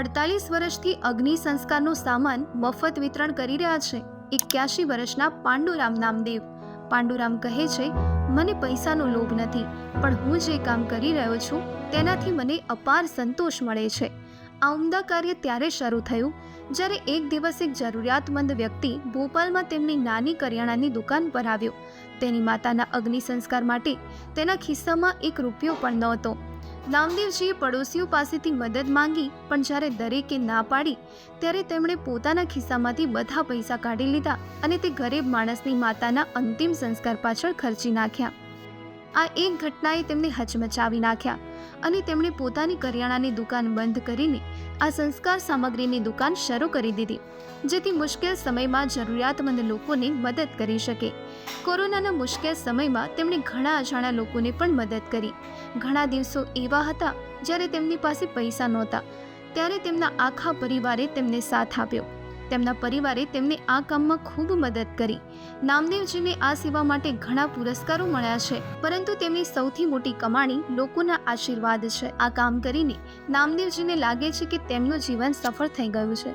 અડતાલીસ વર્ષથી અગ્નિ સંસ્કારનો સામાન મફત વિતરણ કરી રહ્યા છે. એક્યાસી વર્ષના પાંડુરામ નામદેવ. પાંડુરામ કહે છે, મને પૈસાનો લોભ નથી, પણ હું જે કામ કરી રહ્યો છું તેનાથી મને અપાર સંતોષ મળે છે. આ ઉમદા કાર્ય ત્યારે શરૂ થયું, જ્યારે એક દિવસ એક જરૂરિયાતમંદ વ્યક્તિ ભોપાલમાં તેમની નાની કરિયાણાની દુકાન પર આવ્યો. તેની માતાના અગ્નિ સંસ્કાર માટે તેના ખિસ્સામાં એક રૂપિયો પણ નહોતો. નામદેવજીએ પડોશીઓ પાસેથી મદદ માંગી, પણ જ્યારે દરેકે ના પાડી, ત્યારે તેમણે પોતાના ખિસ્સામાંથી બધા પૈસા કાઢી લીધા અને તે ગરીબ માણસની માતાના અંતિમ સંસ્કાર પાછળ ખર્ચી નાખ્યા. આ એક ઘટનાએ તેમને હચમચાવી નાખ્યા અને તેમણે પોતાની કરિયાણાની દુકાન બંધ કરીને આ સંસ્કાર સામગ્રીની દુકાન શરૂ કરી દીધી, જેથી મુશ્કેલ સમયમાં જરૂરિયાતમંદ લોકોને મદદ કરી શકે. કોરોનાના મુશ્કેલ સમયમાં તેમણે ઘણા અજાણ્યા લોકોને પણ મદદ કરી. ઘણા દિવસો એવા હતા જ્યારે તેમની પાસે પૈસા નહોતા, ત્યારે તેમના આખા પરિવારે તેમને સાથ આપ્યો. તેમના પરિવારે તેમને આ કામમાં ખૂબ મદદ કરી. નામદેવજીને આ સેવા માટે ઘણા પુરસ્કારો મળ્યા છે, પરંતુ તેમની સૌથી મોટી કમાણી લોકોના આશીર્વાદ છે. આ કામ કરીને નામદેવજીને લાગે છે કે તેમનું જીવન સફળ થઈ ગયું છે.